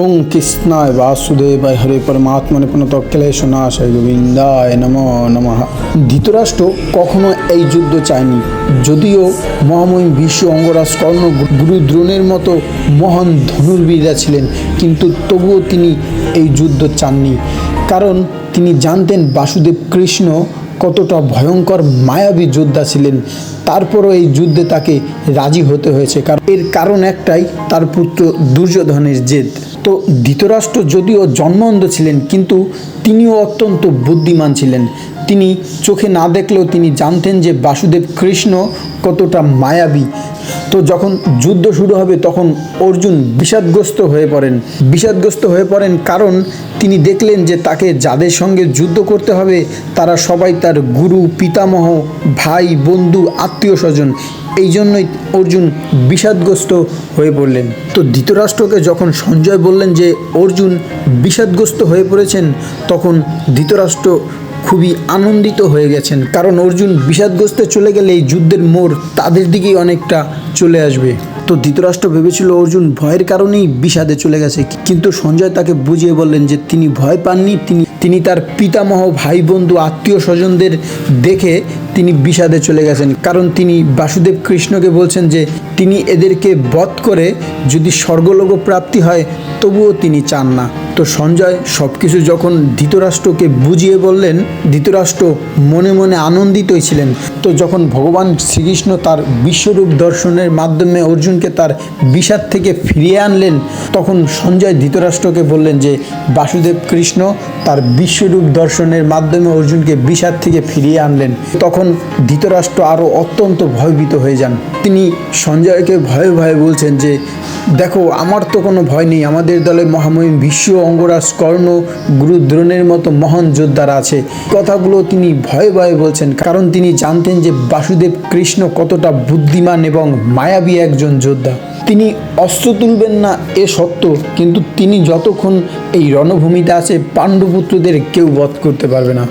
ওং কৃষ্ণায় বাসুদেবায় হরে পরমাত্মনে প্রণত ক্লেশনাশয় গোবিন্দায় নম নমঃ। ধৃতরাষ্ট্র কখনো এই যুদ্ধ চায়নি। যদিও মহামহিম বিশ্ব অঙ্গরাজ কর্ণ গুরু দ্রোণের মতো মহান ধনুর্বীরা ছিলেন, কিন্তু তবুও তিনি এই যুদ্ধ চাননি। কারণ তিনি জানতেন বাসুদেব কৃষ্ণ কতটা ভয়ঙ্কর মায়াবী যোদ্ধা ছিলেন, তারপরও এই যুদ্ধে তাকে রাজি হতে হয়েছে। কারণ এর কারণ একটাই, তার পুত্র দুর্যোধনের জেদ। তো ধৃতরাষ্ট্র যদিও জন্মন্ধ ছিলেন, কিন্তু তিনিও অত্যন্ত বুদ্ধিমান ছিলেন। তিনি চোখে না দেখলেও তিনি জানতেন যে বাসুদেব কৃষ্ণ কতটা মায়াবী। তো যখন যুদ্ধ শুরু হবে, তখন অর্জুন বিষাদগ্রস্ত হয়ে পড়েন। বিষাদগ্রস্ত হয়ে পড়েন কারণ তিনি দেখলেন যে তাকে যাদের সঙ্গে যুদ্ধ করতে হবে, তারা সবাই তার গুরু, পিতামহ, ভাই, বন্ধু, আত্মীয় স্বজন। এই জন্যই অর্জুন বিষাদগ্রস্ত হয়ে পড়লেন। তো ধৃতরাষ্ট্রকে যখন সঞ্জয় বললেন যে, অর্জুন বিষাদগ্রস্ত হয়ে পড়েছেন, তখন ধৃতরাষ্ট্র খুবই আনন্দিত হয়ে গেছেন। কারণ অর্জুন বিষাদগ্রস্ত চলে গেলে এই যুদ্ধের মোড় তাদের দিকেই অনেকটা চলে আসবে। তো ধৃতরাষ্ট্র ভেবেছিল অর্জুন ভয়ের কারণেই বিষাদে চলে গেছে। কিন্তু সঞ্জয় তাকে বুঝিয়ে বললেন যে তিনি ভয় পাননি। তিনি তিনি তার পিতামহ ভাই বন্ধু আত্মীয় স্বজনদের দেখে তিনি বিষাদে চলে গেছেন। কারণ তিনি বাসুদেব কৃষ্ণকে বলছেন যে, তিনি এদেরকে বধ করে যদি স্বর্গলোক প্রাপ্তি হয়, তবুও তিনি চান না। তো সঞ্জয় সব কিছু যখন ধৃতরাষ্ট্রকে বুঝিয়ে বললেন, ধৃতরাষ্ট্র মনে মনে আনন্দিতই ছিলেন। তো যখন ভগবান শ্রীকৃষ্ণ তার বিশ্বরূপ দর্শনের মাধ্যমে অর্জুনকে তার বিষাদ থেকে ফিরিয়ে আনলেন, তখন সঞ্জয় ধৃতরাষ্ট্রকে বললেন যে, বাসুদেব কৃষ্ণ তার বিশ্বরূপ দর্শনের মাধ্যমে অর্জুনকে বিষাদ থেকে ফিরিয়ে আনলেন। তখন ধৃতরাষ্ট্র আরও অত্যন্ত ভয়ভীত হয়ে যান। তিনি সঞ্জয়কে ভয়ে ভয়ে বলছেন যে, দেখো, আমার তো কোনো ভয় নেই। আমাদের দলে মহামহিম বিশ্ব অঙ্গরাজ কর্ণ গুরু দ্রোণের মতো মহান যোদ্ধারা আছে। কথাগুলো তিনি ভয়ে ভয়ে বলছেন, কারণ তিনি জানতেন যে বাসুদেব কৃষ্ণ কতটা বুদ্ধিমান এবং মায়াবী একজন যোদ্ধা। তিনি অস্ত্র তুলবেন না, এ সত্য, কিন্তু তিনি যতক্ষণ এই রণভূমিতে আছে, পাণ্ডুপুত্রদের কেউ বধ করতে পারবে না।